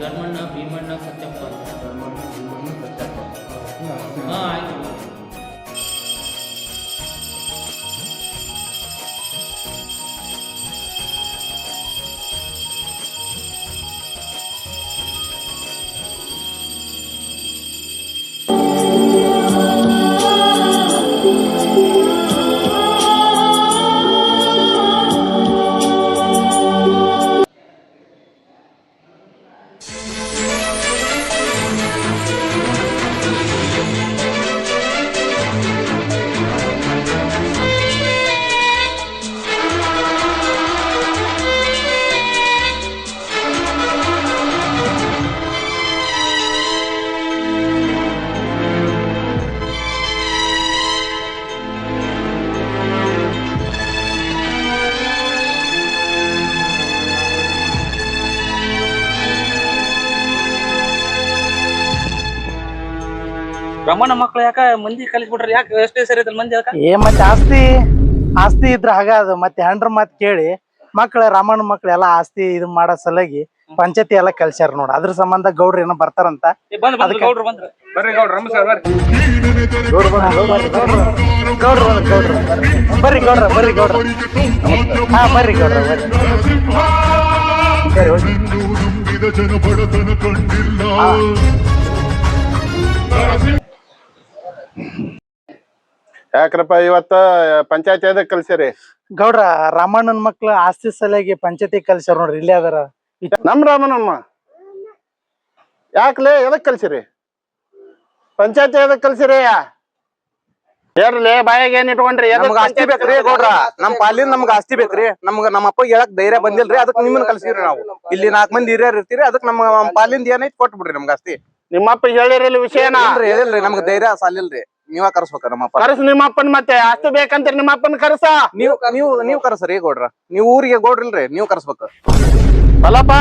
ಧರ್ಮಣ್ಣ ಭೀಮಣ್ಣ ಸತ್ಯಪ್ಪ. ಹಾಂ ಆಯ್ತು. ಬ್ರಹ್ಮಣ ಮಕ್ಳು ಯಾಕ ಮಂದಿ ಕಲಿಸ್ಬಿಟ್ರಿ ಯಾಕೆ ಎಷ್ಟೇ ಸರಿ ಐತಲ್ ಮಂದಿ ಯಾಕ ಏ ಮತ್ತೆ ಆಸ್ತಿ ಆಸ್ತಿ ಇದ್ರ ಹಾಗ ಅದು ಮತ್ತೆ ಹೆಂಡ್ರ ಮಾತ್ ಕೇಳಿ ಮಕ್ಳ ರಾಮಣ್ಣ ಮಕ್ಳು ಎಲ್ಲಾ ಆಸ್ತಿ ಇದು ಮಾಡೋ ಸಲಗಿ ಪಂಚಾಯತಿ ಎಲ್ಲಾ ಕಲ್ಸ್ಯಾರ ನೋಡ. ಅದ್ರ ಸಂಬಂಧ ಗೌಡ್ರ ಏನೋ ಬರ್ತಾರಂತ. ಏ, ಬಂದ್ ಬಂದ್ ಅದಕ್ಕೆ- ಗೌಡ್ರು ಬಂದ್ರ ಬರ್ರಿ ಗೌಡ್ರ ಬರ್ರಿ ಗೌಡ್ರ ಬಂದ್ರು, ಗೌಡ್ರ ಗೌಡ್ರ ಬರ್ರಿ ಗೌಡ್ರ ಬರ್ರಿ ಗೌಡ್ರ. ಹಾ ಬರ್ರಿ ಗೌಡ್ರ ಬರ್ರಿ. ಸರಿ ಹೋಗಿ. ನುಂಗಿದ ಜನ ಬಡತನ ಕಂಡಿಲ್ಲ. ಯಾಕ್ರಪ್ಪ ಇವತ್ತ ಪಂಚಾಯತ್ ಅದ ಕಲ್ಸಿರಿ ಗೌಡ್ರ ರಾಮಣ್ಣನ ಮಕ್ಳು ಆಸ್ತಿ ಸಲಿಗೆ ಪಂಚಾಯತಿ ಕಲ್ಸ್ಯಾರ ನೋಡ್ರಿ ಇಲ್ಲೇ ಅದಾರ. ನಮ್ ರಾಮಣ್ಣಮ್ಮ. ಯಾಕ್ಲೆ ಎದಕ್ ಕಲ್ಸಿರಿ ಪಂಚಾಯತ್ ಎದಕ್ ಕಲ್ಸಿರಿ ಹೇಳ್ರಿ ಬಾಯಾಗ ಏನ್ ಇಟ್ಕೊಂಡ್ರಿ ನಮ್ಗ ಆಸ್ತಿ ಬೇಕ್ರಿ ಗೌಡ್ರ. ನಮ್ ಪಾಲಿ ನಮ್ಗ ಆಸ್ತಿ ಬೇಕ್ರಿ. ನಮ್ಗ ನಮ್ಮ ಅಪ್ಪ ಹೇಳಕ್ ಧೈರ್ಯ ಬಂದಿಲ್ರಿ ಅದಕ್ ನಿಮ್ಮನ್ನ ಕಲ್ಸಿರಿ ನಾವು. ಇಲ್ಲಿ ನಾಲ್ಕ್ ಮಂದಿ ಹಿರಿಯರ್ ಇರ್ತೀರಿ ಅದಕ್ ನಮ್ಮ ಪಾಲಿಂದ ಏನೈತಿ ಕೊಟ್ಬಿಡ್ರಿ ನಮ್ಗ ಆಸ್ತಿ. ನಿಮ್ಮಪ್ಪ ಹೇಳಿರಲ್ಲ ವಿಷಯನ. ಇಲ್ರಿ ಹೇಳಿಲ್ರಿ ನಮ್ಗ ಧೈರ್ಯ ಸಾಲಿಲ್ರಿ. ನೀವ ಕರ್ಸ್ಬೇಕ ನಮ್ಮಪ್ಪ ಕರ್ಸ್ ನಿಮ್ಮಪ್ಪನ್ ಮತ್ತೆ ಆಸ್ತಿ ಬೇಕಂತೀರಿ ನಿಮ್ಮಪ್ಪನ್ ಕರ್ಸ. ನೀವು ನೀವು ನೀವ್ ಕರ್ಸ್ರಿ ಗೌಡ್ರ. ನೀವು ಊರಿಗೆ ಗೌಡ್ರಿಲ್ರಿ ನೀವು ನೀವ್ ಕರ್ಸ್ಬೇಕ. ಅಲ್ಲಪ್ಪ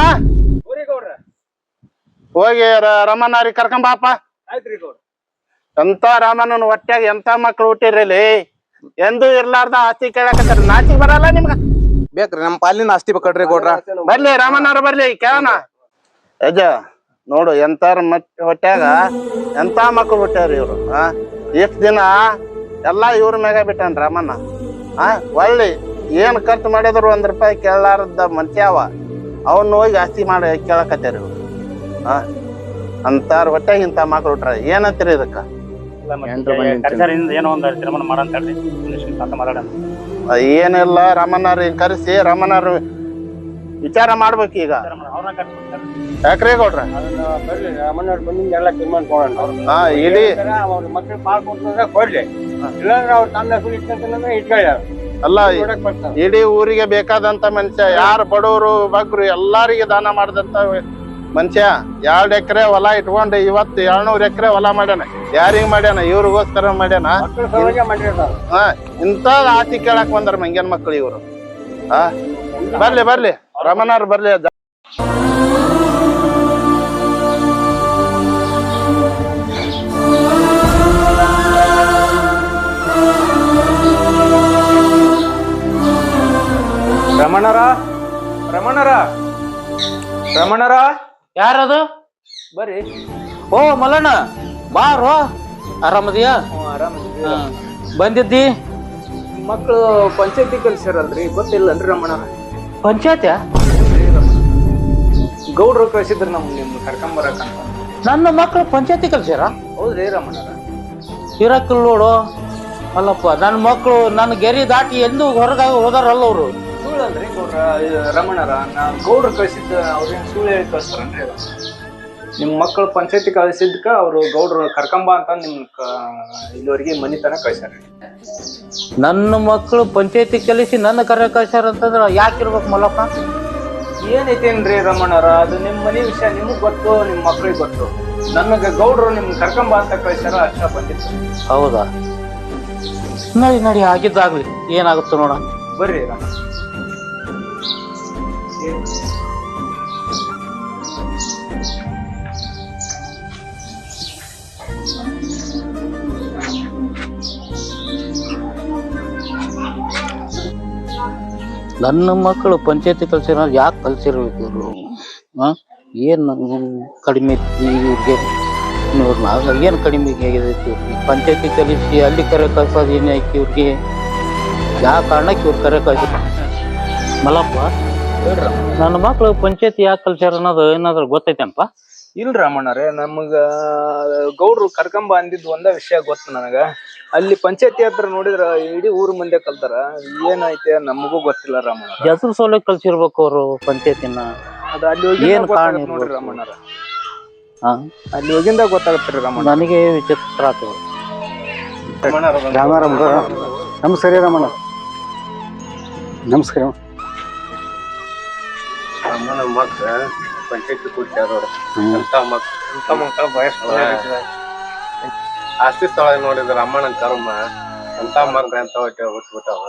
ಊರಿ ಗೌಡ್ರ? ಹೋಗಿ ರ- ರಮಣ್ಣಾರಿ ಕರ್ಕೊಂಬಾಪ ಆಯ್ತ್ರಿ ಗೌಡ್ರ. ಎಂತ ರಾಮಣ್ಣನ ಹೊಟ್ಯಾಗ ಎಂತ ಮಕ್ಳು ಹುಟ್ಟಿರಲಿ ಎಂದೂ ಇರ್ಲಾರ್ದ ಆಸ್ತಿ ಕೇಳಕತ್ತಾರ. ನಾಚಿ ಬರಲ್ಲ ನಿಮ್ಗ? ಬೇಕ್ರಿ ನಮ್ ಪಾಲಿನ ಆಸ್ತಿ ಬೇಕಡ್ರಿ ಗೌಡ್ರ. ಬರ್ಲಿ ರಾಮಣ್ಣವ್ರ ಬರ್ಲಿ ಕೇಳೋಣ. ಅಜ್ಜ ನೋಡು ಎಂತಾರ ಮಟ್ ಹೊಟ್ಯಾಗ ಎಂತ ಮಕ್ಳು ಹುಟ್ಟ್ಯಾರ ಇವ್ರು ಆ? ಇಷ್ಟ್ ದಿನ ಎಲ್ಲಾ ಇವ್ರ ಮ್ಯಾಗ ಬಿಟ್ಟಾನ ರಾಮಣ್ಣ. ಆ ಒಳ್ಳಿ ಏನು ಖರ್ಚು ಮಾಡಿದ್ರು ಒಂದು ರೂಪಾಯಿ ಕೇಳಲಾರ್ದ ಮನುಷ್ಯ ಅವನ್ನ ಅವನ್ ಹೋಗಿ ಆಸ್ತಿ ಮಾಡಿ ಕೇಳಕತ್ತೀರಿ ಹಾ ಅಂತಾರ ಹೊಟ್ಯಾಗ ಇಂತ ಮಕ್ಳು ಹುಟ್ರ ಏನಂತೀರಿ ಇದಕ್ಕೆ? ಏನೋ ಒಂದು ತೀರ್ಮಾನ ಮಾಡಂತ ಏನಿಲ್ಲ ರಾಮಣ್ಣವ್ರಿಗೆ ಕರೆಸಿ ರಾಮಣ್ಣವ್ರ ವಿಚಾರ ಮಾಡ್ಬೇಕು ಈಗ. ಯಾಕ್ರಿ ಗೌಡ್ರ ಹಾ ಇಡೀ. ಅಲ್ಲ ಇಡೀ ಊರಿಗೆ ಬೇಕಾದಂತ ಮನುಷ್ಯ ಯಾರು ಬಡವರು ಬಗ್ರು ಎಲ್ಲಾರಿಗೆ ದಾನ ಮಾಡಿದಂತ ಮನುಷ್ಯ ಎರಡ್ ಎಕರೆ ಹೊಲ ಇಟ್ಕೊಂಡು ಇವತ್ತು ಏಳ್ನೂರ್ ಎಕರೆ ಹೊಲ ಮಾಡ್ಯಾನ. ಯಾರಿಗೆ ಮಾಡ್ಯಾನ? ಇವ್ರಿಗೋಸ್ಕರ ಮಾಡ್ಯಾನ? ಹಾ ಇಂತ ಆತಿ ಕೇಳಕ್ ಬಂದಾರ ಮಂಗ್ಯನ್ ಮಕ್ಳು ಇವ್ರು. ಹಾ. ಬರ್ಲಿ ಬರ್ಲಿ. ರಮಣಾರ್ ಬರ್ಲಿ. ರಮಣರ? ರಮಣರ? ರಮಣರ? ಯಾರದು? ಬರ್ರಿ. ಓ ಮಲಣ್ಣ ಬಾರೋ ಆರಾಮದಿಯಾ? ಹಾ. ಬಂದಿದ್ದಿ? ಮಕ್ಕಳು ಪಂಚಾಯತಿ ಗೊತ್ತಿಲ್ಲ ಗೊತ್ತಿಲ್ಲನ್ರಿ ರಮಣ ಪಂಚಾಯತ್ಯ? ಗೌಡ್ರು ಕಳಿಸಿದ್ರೆ ನಮ್ಗೆ ನಿಮ್ಗೆ ಕರ್ಕೊಂಬರಕ್ಕ ನನ್ನ ಮಕ್ಕಳು ಪಂಚಾಯತಿ ಕಲ್ಸ್ಯಾರ? ಹೌದ್ರಿ ರಮಣರ. ಇರಕ್ಕಿಲ್ಲ ನೋಡು. ಅಲ್ಲಪ್ಪ ನನ್ನ ಮಕ್ಕಳು ನನ್ನ ಗೆರೆ ದಾಟಿ ಎಂದು ಹೊರಗಾಗಿ ಹೋದಾರಲ್ಲ ಅವರು. ಸುಳ್ಳಲ್ರಿ ಗೌಡ್ರ ಇದು ರಮಣರ. ನಾ ಗೌಡ್ರು ಕಳ್ಸಿದ್ದ ಅವ್ರೇನ್ ಸುಳ್ಳು ಹೇಳಿ ಕಳಿಸ್ತಾರನ್ರಿ ಅದು? ನಿಮ್ ಮಕ್ಕಳು ಪಂಚಾಯತಿ ಕಳ್ಸಿದ್ಕ ಅವರು ಗೌಡ್ರು ಕರ್ಕೊಂಬ ಅಂತ ನಿಮ್ಮ ಇಲ್ಲಿವರೆಗೆ ಮನಿ ತನಕ ಕಳ್ಸ್ಯಾರ. ನನ್ನ ಮಕ್ಕಳು ಪಂಚಾಯತಿ ಕಲಿಸಿ ನನ್ನ ಕರೆ ಕಳ್ಸ್ಯಾರ ಅಂತಂದ್ರೆ ಯಾಕಿರ್ಬೇಕು ಮಲ್ಲಪ್ಪ? ಏನೈತೇನ್ರಿ ರಮಣರ? ಅದು ನಿಮ್ಮ ಮನೆ ವಿಷಯ ನಿಮಗೆ ಗೊತ್ತು ನಿಮ್ಮ ಮಕ್ಳಿಗೆ ಗೊತ್ತು. ನನಗೆ ಗೌಡರು ನಿಮ್ಗೆ ಕರ್ಕೊಂಬ ಅಂತ ಕಳ್ಸ್ಯಾರ ಅಷ್ಟ ಬಂದಿತ್ತು. ಹೌದಾ? ನಡಿ ನಡಿ ಆಗಿದ್ದಾಗ್ಲಿ ಏನಾಗುತ್ತೋ ನೋಡ ಬರ್ರಿ ರಮಣ ನನ್ನ ಮಕ್ಕಳು ಪಂಚಾಯತಿ ಕಲ್ಸಿರ ಯಾಕೆ ಕಲ್ಸಿರ್ಬೇಕು ಇವರು? ಏನು ಕಡಿಮೆ ಇವ್ರಿಗೆ? ನೋಡ್ ನಾವ್ ಏನು ಕಡಿಮೆ ಆಗೈತಿ ಪಂಚಾಯತಿ ಕಲಿಸಿ ಅಲ್ಲಿ ಕರೆ ಕಳ್ಸೋದು ಏನೇ ಐತಿ ಇವ್ರಿಗೆ? ಯಾವ ಕಾರಣಕ್ಕೆ ಇವ್ರು ಕರೆ ಕಳ್ಸಿ ಮಲ್ಲಪ್ಪ ನನ್ನ ಮಕ್ಕಳು ಪಂಚಾಯತಿ ಯಾಕೆ ಕಲ್ಸ್ಯಾರ ಅನ್ನೋದು ಏನಾದ್ರು ಗೊತ್ತೈತೇನಪ್ಪ ಇಲ್ಲ ರಾಮಣ್ಣರೇ ನಮಗ ಗೌಡ್ರು ಕರ್ಕಂಬ ಅಂದಿದ್ದು ಒಂದ ವಿಷಯ ಗೊತ್ತು ನನಗ. ಅಲ್ಲಿ ಪಂಚಾಯತಿ ಹತ್ರ ನೋಡಿದ್ರ ಇಡೀ ಊರ್ ಮುಂದೆ ಕಲ್ತಾರ. ಏನೈತೆ ನಮಗೂ ಗೊತ್ತಿಲ್ಲ ರಾಮಣ್ಣ. ಹೆಸರು ಸೌಲಭ್ಯ ಕಲ್ಸಿರ್ಬೇಕು ಅವರು ಪಂಚಾಯತಿನ. ಅದ ಅಲ್ಲಿ ಹೋಗಿ ಏನ್ ಕಾರಣ ನೋಡ್ರಿ ಇರ್ಬೋದು? ಹಾ? ಅಲ್ಲಿ ಹೋಗಿಂದ ಗೊತ್ತಾಗತ್ರಿ ರಾಮಣ್ಣ. ನನಗೆ ವಿಚಿತ್ರ ಆತು ರಾಮಾರಾಮ್ ನಮಸ್ಕಾರ ರಾಮಣ್ಣ. ನಮಸ್ಕಾರ. ಪಂಚಾಯತಿ ಕೂಡ ಅಂತ ಅಂತ ವಯಸ್ಸು. ಆಸ್ತಿ ಸ್ಥಳ ನೋಡಿದ್ರ ಅಮ್ಮನ ಕರ್ಮ ಅಂತ ಮಕ್ಳ ಅಂತ ಹೊಟ್ಟೆ ಹುಟ್ಬಿಟ್ಟಾವ.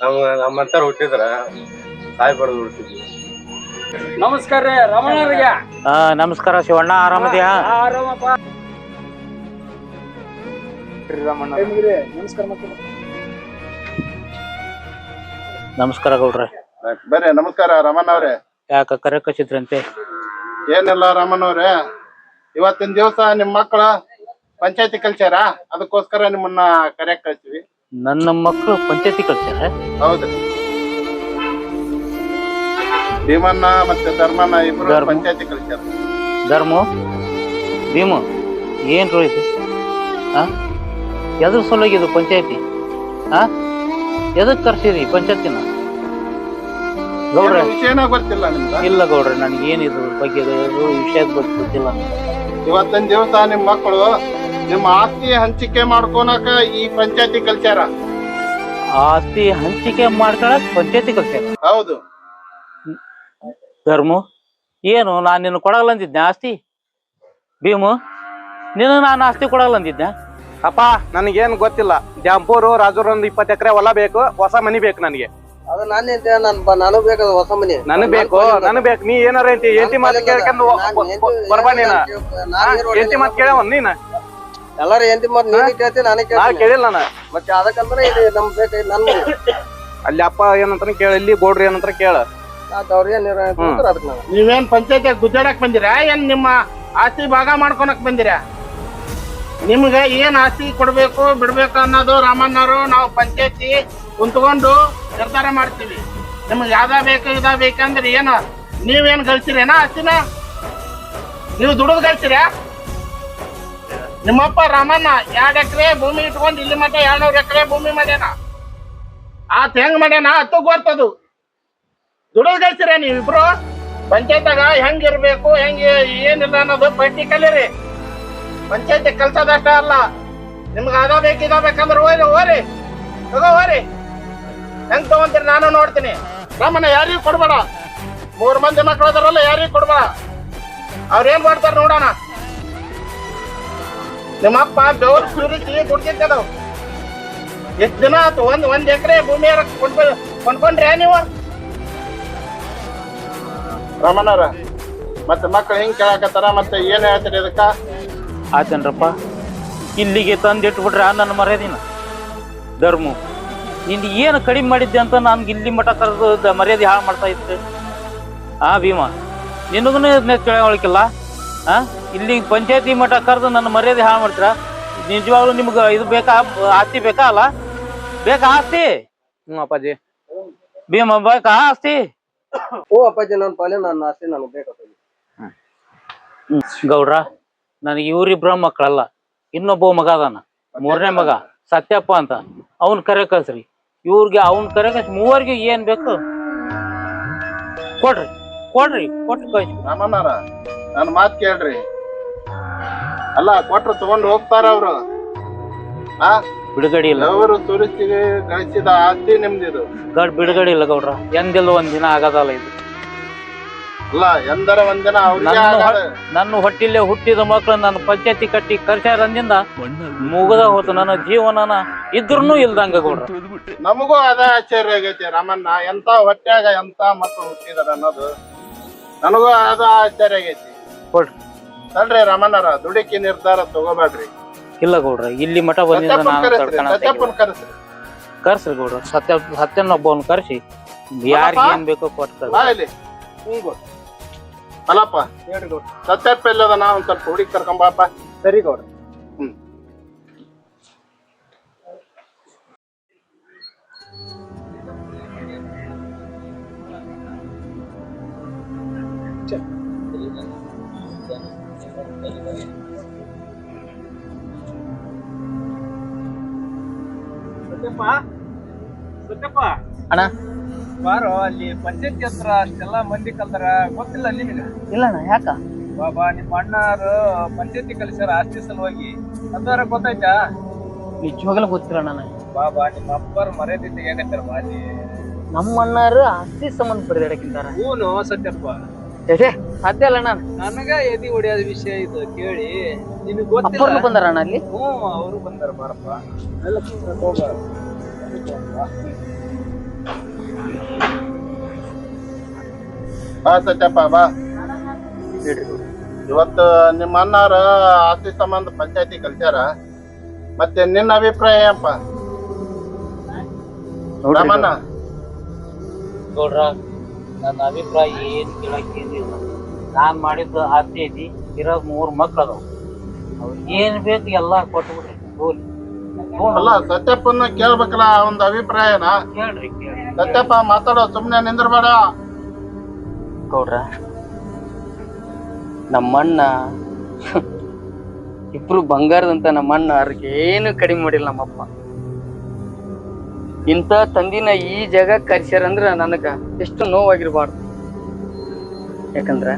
ನಮ್ ನಮ್ಮಂತಾರ ಹುಟ್ಟಿದ್ರ ತಾಯಿ ಬಡ್ದು ಹುಟ್ಟಿದ್ವಿ. ನಮಸ್ಕಾರ ರೀ ರಮಣರಿಗೆ ಹಾ ನಮಸ್ಕಾರ ಶಿವಣ್ಣ ಆರಾಮದ್ಯಾ ರಮಣ ನಮಸ್ಕಾರ ಗೌಡ್ರೆ. ಬರ್ರಿ ನಮಸ್ಕಾರ ರಮಣ ಅವ್ರೆ. ಯಾಕ ಕರೆ ಕಚ್ಚಿದ್ರಂತೆ? ಏನಿಲ್ಲ ರಮಣ ಅವ್ರೆ ಇವತ್ತಿನ ದಿವಸ ನಿಮ್ ಮಕ್ಳ ಪಂಚಾಯತಿ ಕಲ್ಸ್ಯಾರ? ಅದಕ್ಕೋಸ್ಕರ ನಿಮ್ಮನ್ನ ಕರೆಯಕ್ ಕಳ್ಸಿವಿ ನನ್ನ ಮಕ್ಕಳು ಪಂಚಾಯತಿ ಕಳ್ಸ್ಯಾರ ಹೌದು. ಭೀಮಣ್ಣ ಮತ್ತೆ ಧರ್ಮಣ್ಣ ಇಬ್ರು ಧರ್ಮ. ಪಂಚಾಯತಿ ಕಲ್ಸ್ಯಾರ. ಧರ್ಮ? ಭೀಮು ಏನ್ರು ಇದು? ಎದ್ರ ಸಲುವಾಗಿ ಇದು ಪಂಚಾಯತಿ? ಹಾ ಎದಕ್ ಕರ್ಸಿರಿ ಪಂಚಾಯತಿನ? ಗೌಡ್ರೆ. ಏನು ವಿಷಯನ ಗೊತ್ತಿಲ್ಲ ನಿಮ್ಗ ಇಲ್ಲ ಗೌಡ್ರೆ ನನಗೆ ಏನಿದು ಬಗ್ಗೆ ವಿಷಯ ವಿಷಯದ ಬಗ್ಗೆ ಗೊತ್ತಿಲ್ಲ. ಇವತ್ತಿನ ದಿವಸ ನಿಮ್ ಮಕ್ಕಳು ನಿಮ್ಮ ಆಸ್ತಿ ಹಂಚಿಕೆ ಮಾಡ್ಕೊಳಕ ಈ ಪಂಚಾಯತಿ ಕಲ್ಸ್ಯಾರ? ಆಸ್ತಿ ಹಂಚಿಕೆ ಮಾಡ್ಕೊಳಕ್ ಪಂಚಾಯತಿ ಕಲ್ಸ್ಯಾರ. ಹೌದು. ಧರ್ಮ ಏನು ನಾನು ನಿನ್ನ ಕೊಡಲ್ಲ ಅಂದಿದ್ದೆ ಆಸ್ತಿ? ಭೀಮು ನಿನ್ನ ನಾನು ಆಸ್ತಿ ಕೊಡಲ್ಲ ಅಂದಿದ್ದೆ ಅಪ್ಪ. ನನಗೇನು ಗೊತ್ತಿಲ್ಲ ದ್ಯಾಂಪೂರು ರಾಜೂರ್ ಒಂದು ಇಪ್ಪತ್ತು ಎಕರೆ ಹೊಲ ಬೇಕು ಹೊಸ ಮನಿ ಬೇಕು ನನಗೆ. ಅದು ನಾನು ಅಂತ ನನ್ ಬ- ನನಗ್ ಬೇಕು ಅದು ಹೊಸ ಮನೆ. ನನಗ್ ಬೇಕು ನನಗ್ ಬೇಕು. ನೀ ಏನಾರ ಐತಿ ಎಂಟಿ ಮಾತು ಕೇಳ್ಕೊಂಡು ಬರ್ಬಾ ನೀನ? ಎಂಟಿ ಮಾತು ಕೇಳವ ನೀನ? ಎಲ್ಲಾರು ಎಂಟಿ ಮಾತು ನೀನು ಕೇಳ್ತೀನಿ. ಕೇಳಿಲ್ಲ ನಾನು. ಮತ್ತೆ ಅದಕ್ಕಂದ್ರೆ ಇದು ನಮ್ ಬೇಕು ನನ್ ಅಲ್ಲಿ ಅಪ್ಪ ಏನಂತ ಕೇಳ ಇಲ್ಲಿ ಬೋಡ್ರಿ ಏನಂತ ಕೇಳ. ನೀವೇನ್ ಪಂಚಾಯತಿ ಗುದ್ದಾಡಕ್ ಬಂದಿರಾ? ಏನ್ ನಿಮ್ಮ ಆಸ್ತಿ ಭಾಗ ಮಾಡ್ಕೊಳಕ್ ಬಂದಿರಾ? ನಿಮ್ಗೆ ಏನ್ ಆಸ್ತಿ ಕೊಡ್ಬೇಕು ಬಿಡ್ಬೇಕು ಅನ್ನೋದು ರಾಮಣ್ಣವರು ನಾವು ಪಂಚಾಯತಿ ಕುಂತ್ಕೊಂಡು ನಿರ್ಧಾರ ಮಾಡ್ತೀವಿ. ನಿಮ್ಗೆ ಯಾವ್ದ ಬೇಕು, ಇದ ಬೇಕಂದ್ರೆ ಏನು? ನೀವೇನ್ ಕಳ್ಸಿರೇನ ಅಚ್ಚಿನ? ನೀವು ದುಡಿದು ಗಳಿಸಿರ? ನಿಮ್ಮಪ್ಪ ರಾಮಣ್ಣ ಎರಡು ಎಕರೆ ಭೂಮಿ ಇಟ್ಕೊಂಡು ಇಲ್ಲಿ ಮಟ್ಟ ಎರಡ್ನೂರು ಎಕರೆ ಭೂಮಿ ಮಾಡ್ಯಾನ. ಆತ ಹೆಂಗ್ ಮಾಡ್ಯಾನ? ಹತ್ತು ಗೊತ್ತದು ದುಡಿದು ಗಳಿಸಿರ ನೀವಿಬ್ರು? ಹೆಂಗ್ ಇರ್ಬೇಕು, ಹೆಂಗ್, ಏನಿಲ್ಲ ಅನ್ನೋದು ಪಟ್ಟಿ ಕಲೀರಿ ಪಂಚಾಯತಿ ಕೆಲ್ಸದಷ್ಟ ಅಲ್ಲ. ನಿಮ್ಗೆ ಅದ ಬೇಕಿದ ಬೇಕಂದ್ರೆ ಹೋರಿ ತಗೋ ಹೋರಿ ಹೆಂಗ್ ತಗೊಂತೀರಿ ನಾನು ನೋಡ್ತೀನಿ. ನಮ್ಮನ್ನ ಯಾರಿಗೂ ಕೊಡ್ಬೇಡ. ಮೂರ್ ಮಂದಿ ಮಕ್ಳು ಅದರಲ್ಲ, ಯಾರಿಗೂ ಕೊಡ್ಬೇಡ. ಅವ್ರ ಏನ್ ಮಾಡ್ತಾರ ನೋಡೋಣ. ನಿಮ್ಮಪ್ಪ ಬೆವರು ಸುರಿಸಿ ದುಡ್ದಿದ್ದವು ಎಷ್ಟ್ ದಿನ ಆತು ಒಂದ್ ಒಂದ್ ಎಕರೆ ಭೂಮಿ ಕೊಂಡ್ಕೊ ಕೊಂಡ್ಕೊಂಡ್ರೆ ನೀವು? ರಮಣರ ಮತ್ತೆ ಮಕ್ಳು ಹೆಂಗ್ ಕೇಳಕತ್ತಾರ, ಮತ್ತೆ ಏನ್ ಹೇಳ್ತೀರಿ ಇದಕ್ಕ? ಆತೇನ್ರಪ್ಪ, ಇಲ್ಲಿಗೆ ತಂದಿಟ್ಬಿಟ್ರೆ ನನ್ನ ಮರ್ಯಾದಿನ. ಧರ್ಮು. ನಿಂದು ಏನು ಕಡಿಮೆ ಮಾಡಿದ್ದೆ ಅಂತ ನನ್ಗೆ ಇಲ್ಲಿ ಮಠ ಕರೆದು ಮರ್ಯಾದೆ ಹಾಳು ಮಾಡ್ತಾ ಇತ್ತು. ಆ ಭೀಮ ನಿನಗೂ ತಿಳವಳಿಕಿಲ್ಲ ಆ? ಇಲ್ಲಿ ಪಂಚಾಯತಿ ಮಠ ಕರೆದು ನನ್ನ ಮರ್ಯಾದೆ ಹಾಳು ಮಾಡ್ತೀರಾ? ನಿಜವಾಗ್ಲೂ ನಿಮ್ಗೆ ಇದು ಬೇಕಾ ಆಸ್ತಿ ಬೇಕಾ ಅಲ್ಲ? ಬೇಕಾ ಆಸ್ತಿ? ಹ್ಞೂ ಅಪ್ಪಾಜಿ. ಭೀಮ ಬೇಕಾ ಆಸ್ತಿ? ಓ ಅಪ್ಪಾಜಿ ನನ್ನ ಪಾಲೆ ನನ್ನ ಆಸ್ತಿ ನನಗೆ ಬೇಕು ಗೌಡ್ರ ನನಗೆ ಇವ್ರಿಬ್ರ ಮಕ್ಕಳಲ್ಲ ಇನ್ನೊಬ್ಬ ಮಗ ಅದಾನ. ಮೂರನೇ ಮಗ ಸತ್ಯಪ್ಪ ಅಂತ. ಅವನ್ ಕರೆ ಕಳ್ಸ್ರಿ. ಇವ್ರಿಗೆ ಅವ್ನ ಕರೆ ಮೂವರಿಗೆ ಮೂವರ್ಗೆ ಏನ್ ಬೇಕು? ಕೊಡ್ರಿ ಕೊಡ್ರಿ ಕೊಟ್ಟು ಕಳಿಸಿ. ನಮ್ಮನಾರ ನನ್ನ ಮಾತು ಕೇಳ್ರಿ. ಅಲ್ಲ ಕೊಟ್ರು ತಗೊಂಡು ಹೋಗ್ತಾರ ಅವ್ರು. ಆ? ಬಿಡುಗಡೆ ಇಲ್ಲ. ಅವರು ಸುರಿಸಿ ಗಳಿಸಿದ ಆಸ್ತಿ ನಿಮ್ದಿದು. ಗಡ್ ಬಿಡುಗಡೆ ಇಲ್ಲ ಗೌಡ್ರ. ಎಂದಿಲ್ಲ ಒಂದ್ ದಿನ ಆಗದಲ್ಲ ಇದು. ಅಲ್ಲ ಎಂದರ ಒಂದಿನ ಅವ್ರಿಗೆ ನನ್ನ ಹೊಟ್ಟಿಲೆ ಹುಟ್ಟಿದ ಮಕ್ಕಳು ನನ್ನ ಪಂಚಾಯತಿ ಕಟ್ಟಿ ಕರ್ಸ್ಯಾರ ಅಂದಿಂದ ಮುಗದ ಹೋತು ನನ್ನ ಜೀವನನ. ಇದ್ರೂ ಇಲ್ದಂಗ ಗೌಡ್ರ. ನಮಗೂ ಅದ ಆಶ್ಚರ್ಯ ಆಗೈತಿ ರಾಮಣ್ಣ ಎಂತ ಹೊಟ್ಯಾಗ ಎಂತ ಮಕ್ಕಳು ಹುಟ್ಟಿದಾರ ಅನ್ನೋದು. ನನಗೂ ಅದ ಆಶ್ಚರ್ಯ ಆಗೈತಿ. ಕೊಡ್ರಿ. ತಡ್ರಿ ರಾಮಣ್ಣರ ದುಡಿಕಿ ನಿರ್ಧಾರ ತಗೋಬೇಡ್ರಿ. ಇಲ್ಲ ಗೌಡ್ರ ಇಲ್ಲಿ ಮಠ ಬಂದಿದ್ದ ಸತ್ಯಪ್ಪನ್ ನಾನು ಕರೆಸ್ರಿ ತಡ್ಕಣ ಸತ್ಯಪ್ಪನ್ ಕರೆಸ್ರಿ. ಕರ್ಸ್ರಿ ಗೌಡ್ರ ಸತ್ಯ ಸತ್ಯನೊಬ್ಬವನ್ ಕರ್ಸಿ. ಯಾರಿಗೆ ಏನ್ ಬೇಕೋ. ಬಾ ಇಲ್ಲಿ ಹಿಂಗು ಅಲ್ಲಪ್ಪ ಹೇಳಿ ಗೌಡ್ರ. ಸತ್ಯಪ್ಪ ಎಲ್ಲದನ ಒಂದ್ ಸ್ವಲ್ಪ ಹುಡುಗಿ ಕರ್ಕೊಂಬಾಪ ಸರಿ ಗೌಡ್ರ. ಹ್ಮ್. ಸತ್ಯಪ್ಪ ಸತ್ಯಪ್ಪ. ಅಣ್ಣ. ಬಾರೋ ಅಲ್ಲಿ ಪಂಚಾಯತಿ ಹತ್ರ ಅಷ್ಟೆಲ್ಲಾ ಮಂದಿ ಕಲ್ತಾರ ಗೊತ್ತಿಲ್ಲ ಅಲ್ಲಿ ಇಲ್ಲ ಅಣ್ಣ ಯಾಕ? ಬಾಬಾ ನಿಮ್ಮ ಅಣ್ಣಾರು ಪಂಚಾಯತಿ ಕಲಿಸ್ಯಾರ ಆಸ್ತಿ ಸಲುವಾಗಿ. ಅದಾರ ಗೊತ್ತಾಯ್ತಾ? ನಿಜವಾಗ್ಲೂ ಗೊತ್ತಿಲ್ಲ ನನಗೆ. ಬಾಬಾ ನಿಮ್ಮ ಅಪ್ಪರ್ ಮರ್ಯಾದೆ ತೆಗಿಯಾಕತ್ತಾರ ಬಾಲಿ ನಮ್ಮ ಅಣ್ಣಾರು ಆಸ್ತಿ ಸಂಬಂಧ ಬರೆದಾಡಕ್ಕಿಂತಾರ. ಹೂನು ಸತ್ಯಪ್ಪ? ಸಾಧ್ಯ ಅಲ್ಲ ಅಣ್ಣ ನನಗ ಎದಿ ಹೊಡಿಯೋದ ವಿಷಯ ಇದು ಕೇಳಿ. ನಿನಗ್ ಗೊತ್ತಿಲ್ಲ? ಅಪ್ಪರ್ನು ಬಂದಾರ ಅಣ್ಣ ಅಲ್ಲಿ? ಹ್ಞೂ ಅವರು ಬಂದಾರ ಬಾರಪ್ಪ. ಎಲ್ಲ ಹೋಗ ಬಾ ಸತ್ಯಪ್ಪ ಬಾ. ಇವತ್ತು ನಿಮ್ಮ ಅಣ್ಣಾರ ಆಸ್ತಿ ಸಂಬಂಧ ಪಂಚಾಯತಿ ಕಲ್ಸ್ಯಾರ. ಮತ್ತೆ ನಿನ್ನ ಅಭಿಪ್ರಾಯ ಏನಪ್ಪ? ರಾಮಣ್ಣ. ನೋಡ್ರ. ನನ್ನ ಅಭಿಪ್ರಾಯ ಏನ್ ಕೇಳಕ್ಕೇನಿಲ್ಲ ನಾನ್ ಮಾಡಿದ್ದು ಆಸ್ತಿ ಐತಿ ಇರೋ ಮೂರು ಮಕ್ಳು ಅದಾವ ಅವ್ರಿಗೆ ಏನ್ ಬೇಕು ಎಲ್ಲ ಕೊಟ್ಬಿಡ್ರಿ ಹೋಗ್ಲಿ. ಅಲ್ಲ ಸತ್ಯಪ್ಪನ ಕೇಳ್ಬೇಕಲ್ಲ ಒಂದ್ ಅಭಿಪ್ರಾಯನ? ಕೇಳ್ರಿ ಕೇಳ್ರಿ. ಸತ್ಯಪ್ಪ ಮಾತಾಡೋ ಸುಮ್ನೆ ನಿಂದ್ರಬೇಡ. ಗೌಡ್ರ ನಮ್ಮಣ್ಣ ಇಬ್ರು ಬಂಗಾರದಂತ ನಮ್ಮಣ್ಣ ಅವ್ರಿಗೆ ಏನು ಕಡಿಮೆ ಮಾಡಿಲ್ಲ ನಮ್ಮಪ್ಪ. ಇಂಥ ತಂದಿನ ಈ ಜಾಗ ಕರ್ಸ್ಯಾರಂದ್ರ ನನಗ ಎಷ್ಟು ನೋವಾಗಿರ್ಬಾರ್ದು. ಯಾಕಂದ್ರ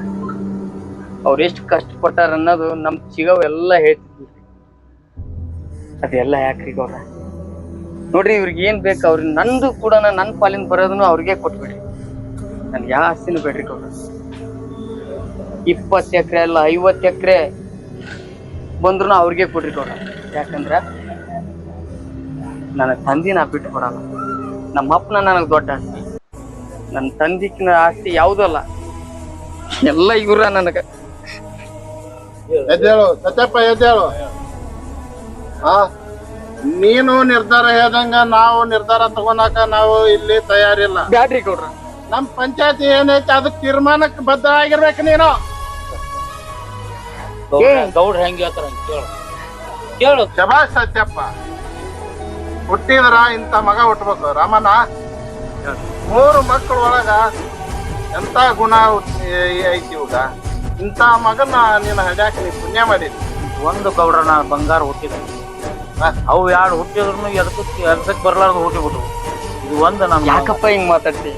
ಅವ್ರ ಎಷ್ಟು ಕಷ್ಟಪಟ್ಟಾರ ಅನ್ನೋದು ನಮ್ ಸಿಗವೆಲ್ಲ ಎಲ್ಲ ಹೇಳ್ತಿದ್ವಿ. ಅದೆಲ್ಲ ಯಾಕ್ರಿ ಗೌಡ್ರ ನೋಡ್ರಿ, ಇವ್ರಿಗೆ ಏನ್ ಬೇಕು ಅವ್ರಿಗೆ ನಂದು ಕೂಡ ನನ್ನ ಪಾಲಿನ ಬರೋದನ್ನು ಅವ್ರಿಗೆ ಕೊಟ್ಬಿಡ್ರಿ. ನನ್ಗೆ ಯಾವ ಆಸ್ತಿನೂ ಬೇಡ್ರಿ ಗೌರ ಇಪ್ಪತ್ತು ಎಕರೆ ಅಲ್ಲ, ಐವತ್ತು ಎಕರೆ ಬಂದ್ರು ಅವ್ರಿಗೆ ಕೊಡ್ರಿ ಗೌಡ ಯಾಕಂದ್ರ ನನ್ನ ತಂದಿ ನಾ ಬಿಟ್ಟು ಕೊಡಲ್ಲ ನಮ್ಮ ಅಪ್ಪನ ನನಗೆ ದೊಡ್ಡ ಆಸ್ತಿ. ನನ್ನ ತಂದಿಕ್ಕಿನ ಆಸ್ತಿ ಯಾವುದೂ ಎಲ್ಲ ಇವ್ರ ನನಗ. ಎದ್ದೇಳು, ಸತ್ಯಪ್ಪ, ಎದ್ದೇಳು. ಆ ನೀನು ನಿರ್ಧಾರ ಹೇಳ್ದಂಗ ನಾವು ನಿರ್ಧಾರ ತಗೋನಾಕ ನಾವು ಇಲ್ಲಿ ತಯಾರಿಲ್ಲ. ಬ್ಯಾಟ್ರಿ ಕೊಡ್ರಿ ನಮ್ ಪಂಚಾಯತಿ ಏನೈತಿ ಅದಕ್ಕೆ ತೀರ್ಮಾನಕ್ಕೆ ಬದ್ಧ ಆಗಿರ್ಬೇಕು ನೀನು. ಗೌಡ್ರ ಹೆಂಗೆ ಹೇಳ್ತಾರ ಕೇಳು. ಕೇಳು. ಶಬಾಷ್ ಸತ್ಯಪ್ಪ ಹುಟ್ಟಿದ್ರ ಇಂಥ ಮಗ ಹುಟ್ಟಬೇಕು ರಾಮನ ಮೂರು ಮಕ್ಕಳ ಒಳಗ ಎಂತ ಗುಣ ಐತಿ ಇವಾಗ? ಇಂಥ ಮಗನ ನೀನು ಹಡ್ಯಾಕ ನೀ ಪುಣ್ಯ ಮಾಡಿದಿ ಒಂದು ಗೌಡ್ರನ ಬಂಗಾರ ಹುಟ್ಟಿದ. ಅವು ಎರಡು ಹುಟ್ಟಿದ್ರು ಎದಕ್ಕೆ ಎದಕ್ಕೆ ಬರ್ಲಾರ್ದು ಹುಟ್ಟಿಬಿಟ್ರು ಇದು ಒಂದು ನಮ್ಮ ಯಾಕಪ್ಪ ಹಿಂಗ್ ಮಾತಾಡ್ತಿ?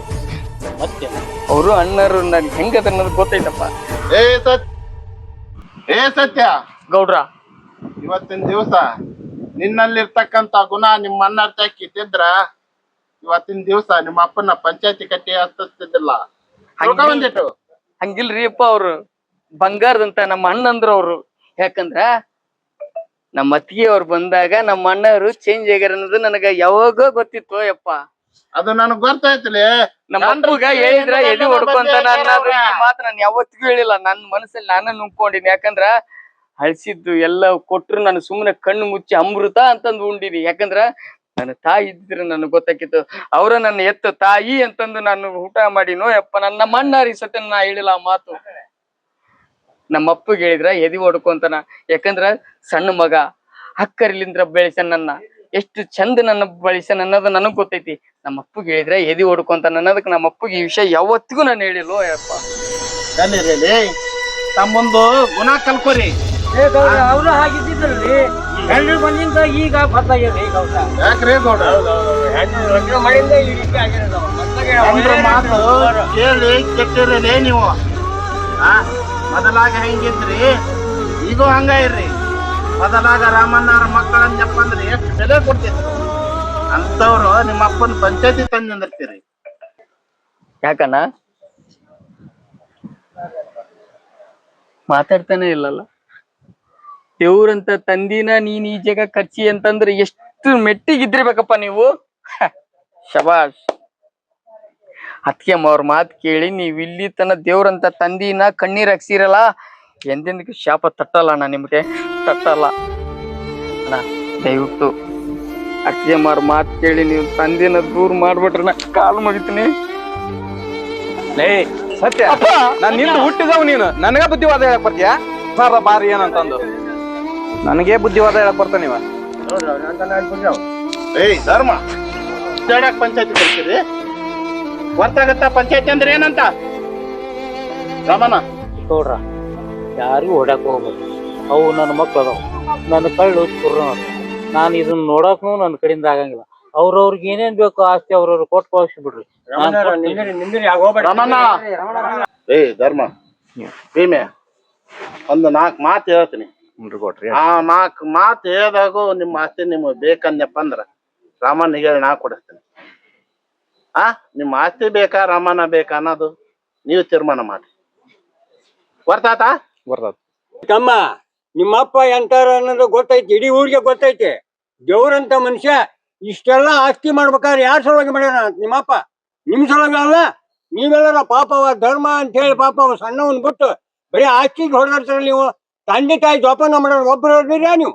ಮತ್ತೆ? ಅವರು ಅಣ್ಣರು ನನ್ಗೆ ಹೆಂಗದ ಅನ್ನೋದು ಗೊತ್ತೈತಪ್ಪ. ಏ ಸತ್ ಏ ಸತ್ಯ! ಗೌಡ್ರ. ಇವತ್ತಿನ ದಿವಸ ನಿನ್ನಲ್ಲಿರ್ತಕ್ಕಂತ ಗುಣ ನಿಮ್ಮ ಅಣ್ಣ ಕಿತ್ತಿದ್ರ ಇವತ್ತಿನ ದಿವಸ ನಿಮ್ಮ ಅಪ್ಪನ ಪಂಚಾಯತಿ ಕಟ್ಟಿ ಹತ್ತಿಸ್ತಿದ್ದಿಲ್ಲ ತಿಳ್ಕೊಂಡ್ಬಿಟ್ಟು ಹಂಗಿಲ್ರಿ ಅಪ್ಪ ಅವ್ರು. ಬಂಗಾರದಂತ ನಮ್ಮ ಅಣ್ಣಂದ್ರ ಅವ್ರು. ಯಾಕಂದ್ರ ನಮ್ಮ ಅತ್ತಿಗೆ ಅವ್ರು ಬಂದಾಗ ನಮ್ಮ ಅಣ್ಣವರು ಚೇಂಜ್ ಆಗ್ಯಾರ ಅನ್ನೋದು ನನಗ ಯಾವಾಗ ಗೊತ್ತಿತ್ತು ಯಪ್ಪ. ಅದು ನನಗ್ ಗೊತ್ತಾಯ್ತಲಿ ನಮ್ಮ ಅಪ್ಪಗ ಹೇಳಿದ್ರ ಎದಿ ಹೊಡ್ಕೊಂತ ಅನ್ನೋದು ಈ ಮಾತು ನಾನು ಯಾವತ್ತಿಗೂ ಹೇಳಿಲ್ಲ. ನನ್ನ ಮನಸ್ಸಲ್ಲಿ ನಾನು ನುಂಗ್ಕೊಂಡಿನಿ. ಯಾಕಂದ್ರ ಹಳ್ಸಿದ್ದು ಎಲ್ಲ ಕೊಟ್ರು ನಾನು ಸುಮ್ಮನೆ ಕಣ್ಣು ಮುಚ್ಚಿ ಅಮೃತ ಅಂತಂದು ಉಂಡಿನಿ. ಯಾಕಂದ್ರ ನನ್ನ ತಾಯಿ ಇದ್ದಿದ್ರೆ ನನಗೆ ಗೊತ್ತಾಕಿತ್ತು. ಅವರ ನನ್ನ ಎತ್ತ ತಾಯಿ ಅಂತಂದು ನಾನು ಊಟ ಮಾಡಿನೋ ಯಪ್ಪ ನನ್ನ ಮಣ್ಣಾರಿ ಸತ್ಯ ನಾ ಹೇಳಿಲ್ಲ ಆ ಮಾತು. ನಮ್ಮ ಅಪ್ಪಗೆ ಹೇಳಿದ್ರ ಎದಿ ಹೊಡ್ಕೊಂತಾನ ಯಾಕಂದ್ರ ಸಣ್ಣ ಮಗ ಅಕ್ಕರಿಲಿಂದ್ರ ಬೆಳೆಸ ನನ್ನ. ಎಷ್ಟು ಚಂದ ನನ್ನ ಬಳಸನ್ ಅನ್ನೋದು ನನಗ್ ಗೊತ್ತೈತಿ. ನಮ್ಮ ಅಪ್ಪಗೆ ಹೇಳಿದ್ರೆ ಎದಿ ಹೊಡ್ಕೊಂತಾನ ಅನ್ನೋದಕ್ಕೆ ನಮ್ಮ ಅಪ್ಪಗೆ ಈ ವಿಷಯ ಯಾವತ್ತಿಗೂ ನಾನು ಹೇಳಿಲ್ವೋ ಯಪ್ಪ ತಮ್ಮೊಂದು ಗುಣ ಕಲ್ಕೋರಿ. ಅವರು ಹಾಗಿದ್ದಿದ್ರಲ್ಲಿ ಹೆಣ್ಣು ಮನೆಯಿಂದ ಈಗ ಗೊತ್ತಾಗ್ಯದ ಈಗ ಅವ್ರ. ಯಾಕ್ರಿ ಗೌಡ ಈ ರೀತಿ ಮಾತು ಕೇಳಿ ಕೆಟ್ಟಿರಲೇ ನೀವು. ಆ? ಮೊದಲಾಗ ಹೆಂಗಿದ್ರಿ? ಈಗೂ ಹಂಗ ಇರ್ರಿ. ಮೊದಲಾಗ ರಾಮಣ್ಣವ್ರ ಮಕ್ಕಳನ್ನ ಅಂದ್ರೆ ಎಷ್ಟು ಬೆಲೆ ಕೊಡ್ತಿದ್ರು. ಅಂತವ್ರು ನಿಮ್ಮ ಅಪ್ಪನ ಪಂಚಾಯತಿ ತಂದು ನಿಂದಿರ್ತೀರಿ. ಯಾಕಣ್ಣ? ಮಾತಾಡ್ತಾನೆ ಇಲ್ಲಲ್ಲ? ದೇವ್ರಂತ ತಂದಿನ ನೀನ್ ಈ ಜಾಗ ಖರ್ಚಿ ಅಂತಂದ್ರೆ ಎಷ್ಟು ಮೆಟ್ಟಿಗಿದ್ದಿರ್ಬೇಕಪ್ಪ ನೀವು? ಶಬಾಷ್. ಅದಕ್ಕೆ ಅವ್ರ ಮಾತು ಕೇಳಿ ನೀವು ಇಲ್ಲಿ ತನ ದೇವ್ರಂತ ತಂದಿನ ಕಣ್ಣೀರು ಹಾಕ್ಸಿರಲ್ಲ ಎಂದಿನಕ್ಕೆ ಶಾಪ ತಟ್ಟಲ್ಲ ಅಣ್ಣ ನಿಮಗೆ? ತಟ್ಟಲ್ಲ. ಅಣ್ಣ ದಯವಿಟ್ಟು ಅಕ್ಕಿ ಮಾರು ಮಾತು ಕೇಳಿ ನೀವು ತಂದಿನ ದೂರ ಮಾಡ್ಬಿಟ್ರೆ ನಾ ಕಾಲು ಮುಗಿತೀನಿ. ಲೇ ಸತ್ಯ ನಾನು ನಿನ್ನ ಹುಟ್ಟಿದವ್ ನೀನು. ನನಗ ಬುದ್ಧಿವಾದ ಹೇಳಕ್ ಬರ್ತೀಯಾ? ಸರ್ ಬಾರಿ ಏನಂತಂದು ನನಗೆ ಬುದ್ಧಿವಾದ ಹೇಳಕ್ ಬರ್ತಾನ ನೀವ? ಏಯ್ ಧರ್ಮ. ಪಂಚಾಯತಿ ಕಳ್ಸಿರಿ ಗೊತ್ತಾಗತ್ತ ಪಂಚಾಯತಿ ಅಂದ್ರೆ ಏನಂತ? ರಮಣ ನೋಡ್ರ ಯಾರಿಗೂ ಹೊಡ್ಯಾಕ ಹೋಗ್ಬೇಕು ಅವು ನನ್ನ ಮಕ್ಳು ಅದಾವ. ನನ್ನ ಕಳ್ಳು ಕುರ್ರ ನಾನು ಇದನ್ನ ನೋಡಕ್ನು ನನ್ನ ಕಡೆಯಿಂದ ಆಗಂಗಿಲ್ಲ. ಅವ್ರವ್ರಿಗೆ ಏನೇನ್ ಬೇಕು ಆಸ್ತಿ ಅವ್ರವ್ರು ಕೊಟ್ಟು ಕಳ್ಸಿ ಬಿಡ್ರಿ. ರಮಣ ಏಯ್ ಧರ್ಮ. ಭೀಮೆ ಒಂದು ನಾಲ್ಕು ಮಾತು ಹೇಳ್ತೀನಿ. ಆ ನಾಲ್ಕು ಮಾತು ಹೇಳ್ದಾಗೂ ನಿಮ್ಮ ಆಸ್ತಿ ನಿಮ್ಗೆ ಬೇಕಂದ್ಯಪ್ಪ ಅಂದ್ರ ರಾಮನಿಗೆ ಹೇಳಿ ನಾ ಕೊಡಿಸ್ತೀನಿ. ಆ ನಿಮ್ಮ ಆಸ್ತಿ ಬೇಕಾ ರಮಾನ ಬೇಕಾ ಅನ್ನೋದು ನೀವು ತೀರ್ಮಾನ ಮಾಡಿ ಬರ್ತಾತ ತಮ್ಮ ನಿಮ್ಮಪ್ಪ ಎಂತಾರ ಅನ್ನೋದು ಗೊತ್ತೈತಿ ಇಡೀ ಊರಿಗೆ ಗೊತ್ತೈತಿ. ದೇವ್ರಂತ ಮನುಷ್ಯ ಇಷ್ಟೆಲ್ಲ ಆಸ್ತಿ ಮಾಡ್ಬೇಕಾದ್ರೆ ಯಾರ ಸಲುವಾಗಿ ಮಾಡ್ಯಾನ? ನಿಮ್ಮಪ್ಪ. ನಿಮ್ ಸಲುವಾಗಿ ಅಲ್ಲ. ನೀವೆಲ್ಲರ ಪಾಪವ ಧರ್ಮ ಅಂತ ಹೇಳಿ ಪಾಪವ ಸಣ್ಣವನ್ ಬಿಟ್ಟು ಬರೀ ಆಸ್ತಿಗೆ ಹೊಡೆದಾಡ್ತಾರ ನೀವು. ತಂದೆ ತಾಯಿ ಜೋಪಾನ ಮಾಡೋರು ಒಬ್ಬರು ಇದ್ದೀರಾ ನೀವು?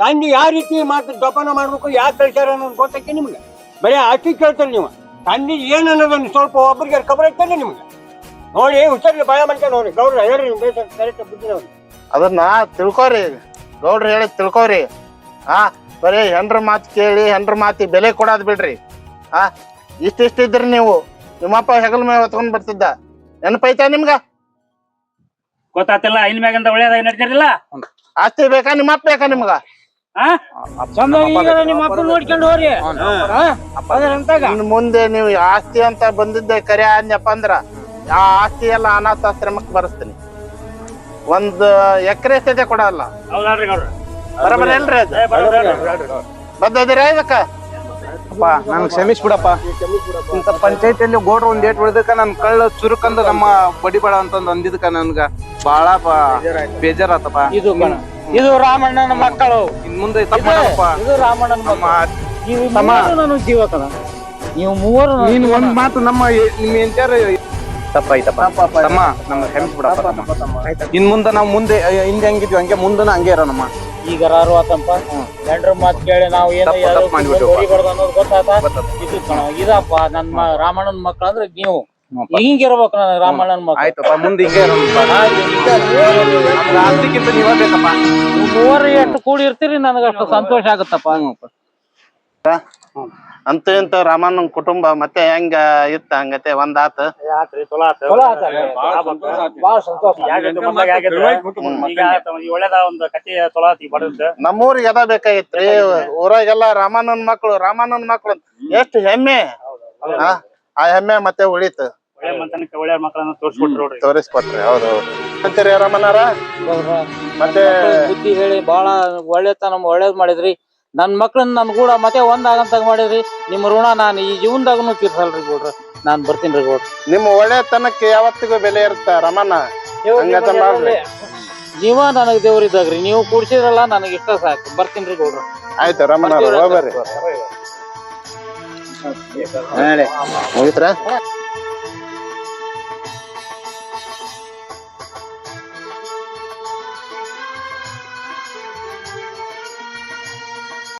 ತಂದೆ ಯಾವ ರೀತಿ ಮಾತು ಜೋಪಾನ ಮಾಡ್ಬೇಕು ಯಾಕೆ ಕಳ್ಸ್ಯಾರ ಅನ್ನೋದು ಗೊತ್ತೈತಿ ನಿಮ್ಗೆ? ಬರೀ ಆಸ್ತಿ ಕೇಳ್ತಾರೆ ನೀವು. ತಂದೆ ಏನು ಅನ್ನೋದೊಂದು ಸ್ವಲ್ಪ ಒಬ್ಬರಿಗೆ ಖಬರ್ ಐತಲ್ಲ ನಿಮ್ಗೆ. ನೋಡಿ ಹುಷಾರಿಲ್ಲ ಭಯ ಮಾಡ್ಕ ನೋಡಿ. ಗೌಡ್ರ ಹೇಳ್ರಿ ನೀವು ಕರೆಕ್ಟ್ ಬುದ್ಧಿನವ್ರು ಅದನ್ನ ತಿಳ್ಕೊರಿ. ಗೌಡ್ರ ಹೇಳಿ ತಿಳ್ಕೊರಿ. ಆ ಬರೀ ಹೆಂಡ್ರ ಮಾತು ಕೇಳಿ ಹೆಂಡ್ರ ಮಾತಿ ಬೆಲೆ ಕೊಡೋದು ಬಿಡ್ರಿ. ಆ ಇಷ್ಟಿಷ್ಟಿದ್ರಿ ನೀವು. ನಿಮ್ಮಪ್ಪ ಹೆಗಲ ಮೇಲೆ ಹೊತ್ಕೊಂಡ್ ಬರ್ತಿದ್ದ. ನೆನಪೈತಾ ನಿಮ್ಗ? ಗೊತ್ತಾತಿಲ್ಲ ಇನ್ ಮ್ಯಾಗಿಂದ ಒಳ್ಳೇದಾಗ ನಡ್ತಿರಲಿಲ್ಲ? ಆಸ್ತಿ ಬೇಕಾ ನಿಮ್ಮಪ್ಪ ಬೇಕಾ ನಿಮ್ಗ? ನಿಮ್ಮ ಅಪ್ಪ ನೋಡ್ಕೊಂಡು ಹೋರಿ ಅದ್ರಂತಾಗ ಇನ್ ಮುಂದೆ ನೀವು ಆಸ್ತಿ ಅಂತ ಬಂದಿದ್ದೆ ಕರೆ ಅನ್ಯಪ್ಪ ಅಂದ್ರ ಆ ಆಸ್ತಿ ಎಲ್ಲ ಅನಾಥಾಶ್ರಮಕ್ಕೆ ಬರಸ್ತೀನಿ. ಒಂದ್ ಎಕರೆ ಸತೆ ಕೊಡಲ್ಲ ಹೌದಲ್ರಿ ಗೌಡ್ರ. ಬರಬರ ಇಲ್ರಿ ಅದು. ಬದ್ದದಿರ ಇದಕ್ಕ? ಅಪ್ಪ ನನ್ ಕ್ಷಮಿಸ್ಬಿಡಪ್ಪ. ಇಂತ ಪಂಚಾಯತಿಯಲ್ಲಿ ಗೋಡ್ರ ಒಂದ್ ಏಟ್ ಉಳಿದಕ್ಕ ನನ್ ಕಳ್ಳ ಚುರುಕಂದ ನಮ್ಮ ಬಡಿಬೇಡ ಅಂತಂದ್ ಅಂದಿದ್ಕ ನನ್ಗ ಬಾಳಪ್ಪ ಬೇಜಾರಾತಪ್ಪ. ಇದು ಕಣ. ಇದು ರಾಮಣ್ಣನ ಮಕ್ಕಳು. ಇನ್ ಮುಂದೆ ತಪ್ಪ ಮಾಡಪ್ಪ ಇದು ರಾಮಣ್ಣನ ನಮ್ಮ ಮಕ್ಕಳು. ನೀವು ಮೂವರು ನನಗ್ ಜೀವ ಕಣ ನೀವು ಮೂವರು ನೀನು ನೀನ್ ಜೀವ ಒಂದ್ ಮಾತು ನಮ್ಮ ಎ- ನಿಮ್ ಎಂಚಾರ ತಪ್ಪಾಯ್ತಪ್ಪ. ತಮ್ಮ ನಮ್ಗೆ ಕ್ಷಮಿಸ್ಬಿಡಪ್ಪ ತಮ್ಮ. ಇನ್ ಮುಂದೆ ನಾವ್ ಮುಂದೆ ಅಯ್ಯ, ಹಿಂದೆ ಹೆಂಗಿದ್ವಿ ಹಂಗೆ ಮುಂದನ ಹಂಗೆ ಇರೋಣಮ್ಮ. ಈಗ ರಾರು ಆತಂಪ. ಗಂಡ್ರ ಮಾತ್ ಕೇಳಿ ನಾವು ಏನೋ ತಪ್ಪು- ಯಾರೋ. ಅನ್ನೋದು ಗೊತ್ತಾತ? ಇದು ಕಣ ಇದಪ್ಪ ನನ್ನ ಮ- ರಾಮಣ್ಣನ ಮಕ್ಕಳು ಅಂದ್ರೆ ನೀವು. ಹಿಂಗಿರ್ಬೇಕು ನನ್ನ ರಾಮಣ್ಣನ ಮಗ. ಆಯ್ತಪ್ಪ ಮುಂದೆ ಹಿಂಗೆ ಆಸ್ತಿಕ್ಕಿಂತ ನೀವ ಬೇಕಪ್ಪ ಮೂವರು ಎಷ್ಟು ಕೂಡಿ ಇರ್ತೀರಿ ನನಗೆ ಅಷ್ಟು ಸಂತೋಷ ಆಗುತ್ತಪ್ಪ. ಅಂತ ಇಂತ ರಾಮಣ್ಣನ ಕುಟುಂಬ ಮತ್ತೆ ಹೆಂಗ ಇತ್ತ ಹಂಗತೆ? ಒಂದ್ ಆತ. ನಮ್ಮೂರಿಗೆ ಎದ ಬೇಕಾಗಿತ್ರಿ. ಊರಾಗೆಲ್ಲ ರಾಮಣ್ಣನ ಮಕ್ಕಳು ರಾಮಣ್ಣನ ಮಕ್ಕಳು ಎಷ್ಟು ಹೆಮ್ಮೆ? ಆ ಹೆಮ್ಮೆ ಮತ್ತೆ ಉಳಿತು. ಮನ್ತನಕ್ಕೆ ಒಳ್ಳೆ ಮಕ್ಕಳನ್ನ ತೋರ್ಸ್ಕೊಟ್ರು ನೋಡ್ರಿ. ತೋರಿಸ್ಕೊಟ್ರಿ ಹೌದು ಹೌದು ಅಂತೀರಿ ರಾಮಣ್ಣಾರ ಮತ್ತೆ ಬುದ್ಧಿ ಹೇಳಿ ಬಹಳ ಒಳ್ಳೆತನ ಒಳ್ಳೇದ್ ಮಾಡಿದ್ರಿ. ನನ್ ಮಕ್ಳನ್ನ ನನ್ ಕೂಡ ಮತ್ತೆ ಒಂದಾಗಂತಾಗ ಮಾಡಿದ್ರಿ. ನಿಮ್ಮ ಋಣ ನಾನು ಈ ಜೀವನದಾಗನು ತೀರ್ಸಲ್ರಿ ಗೌಡ್ರ. ನಾನ್ ಬರ್ತೀನಿ ರೀ ಗೌಡ್ರ. ನಿಮ್ಮ ಒಳ್ಳೆತನಕ್ಕೆ ಯಾವತ್ತಿಗೂ ಬೆಲೆ ಇರುತ್ತ ರಮಣ್ಣ? ಹಂಗಂತ ಮಾಡ್ರಿ. ಜೀವ ನನಗ್ ದೇವ್ರಿದ್ದಾಗ್ರಿ ನೀವು ಕೂಡ್ಸಿದ್ರಲ್ಲ ನನಗೆ ಇಷ್ಟ ಸಾಕು. ಬರ್ತೀನಿ ರೀ ಗೌಡ್ರ. ಆಯ್ತು ರಮಣ್ಣ ಹೋಗ್ಬರ್ರಿ. ಮುಗಿತ್ರ?